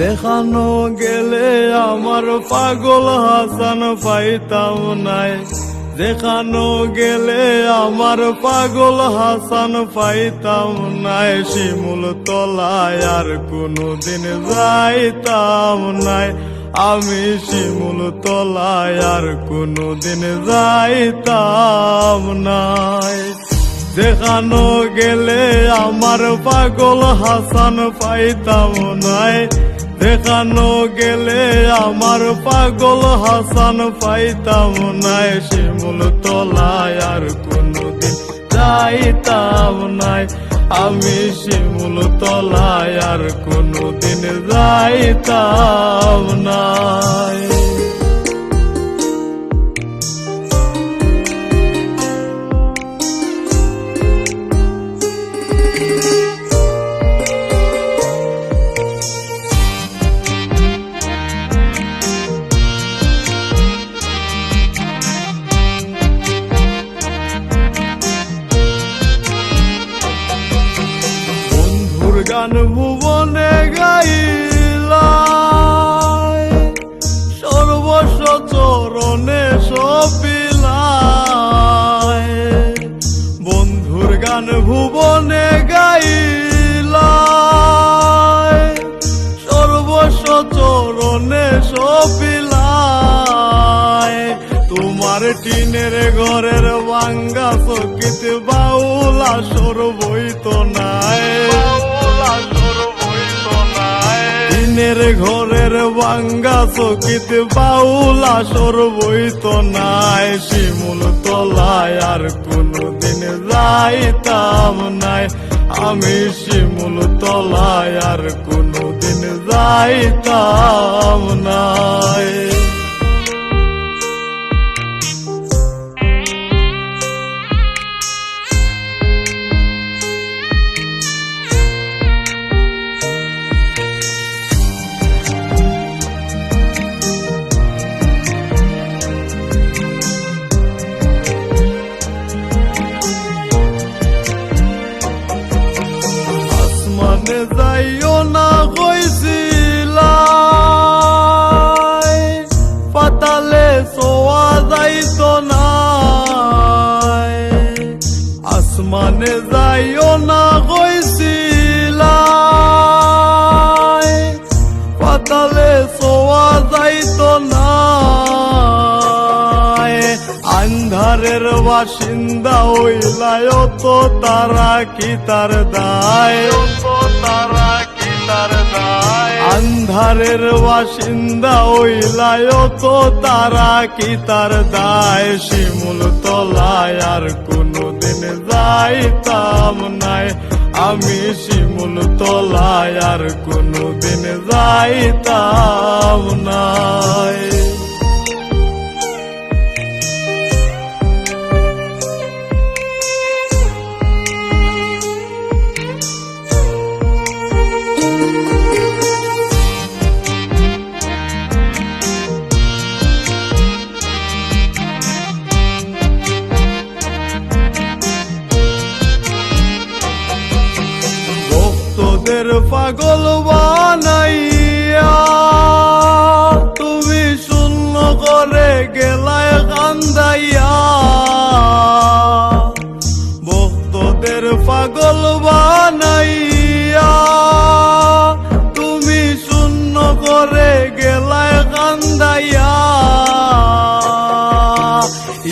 দেখানো গেলে আমার পাগল হাসান পাইতাম নাই। দেখানো গেলে আমার পাগল হাসান পাইতাম নাই। শিমুল তলায় আর কোনোদিন যাইতাম নাই। আমি শিমুল তলায় আর কোনোদিন যাইতাম নাই। দেখানো গেলে আমার পাগল হাসান পাইতাম নাই। দেখানো গেলে আমার পাগল হাসান পাইতাম নাই শিমুল তলায় আর কোনদিন যাইতাম নাই। আমি শিমুল তলায় আর কোনদিন যাইতাম নাই গান ভুবনে গাইল সর্বস্ব চরণে সপিলাই তোমার টিনের ঘরের বাঙ্গা চকিত বাউলা সর তো নাই। টিনের ঘরের বাঙ্গা চকিত বাউলা সর তো নাই। শিমুল তলায় আর কোনদিন যাইতাম নাই। আমি শিমুল তলায় আর কোনদিন যাইতাম নাই। আন্ধারের বাসিন্দা হইলায় তো তারা কি তার দায়? তারা কি তার আন্ধারের বাসিন্দা হইলায় তো তারা কি তার দায়? শিমুল তলায় আর কোনদিন যাইতাম নাই। আমি শিমুল তলায় আর কোনদিন যাইতাম নাই। ভক্তদের পাগল বানাইয়া তুমি শূন্য করে গেলায় কান্দাইয়া। ভক্তদের পাগল বানাইয়া তুমি শূন্য করে গেলায় কান্দাইয়া।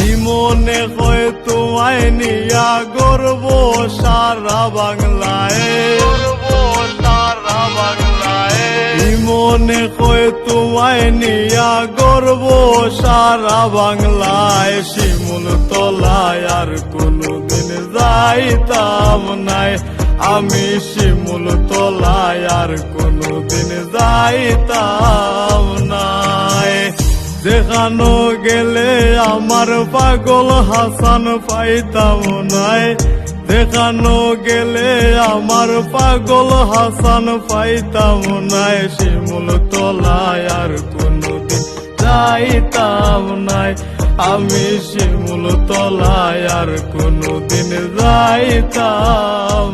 ইমনে হয় তোমায় নিয়া গর্ব সারা বাংলায়। ইমনে হয় তোমায় নিয়া গর্ব সারা বাংলায় শিমুল তলায় আর কোনদিন যাইতাম নাই। আমি শিমুল তলায় আর কোনদিন যাইতাম নাই দেখানো গেলে আমার পাগল হাসান পাইতাম নাই। দেখানো গেলে আমার পাগল হাসান পাইতাম নাই। শিমুল তলায় আর কোনদিন যাইতাম নাই। আমি শিমুল তলায় আর কোনদিন যাইতাম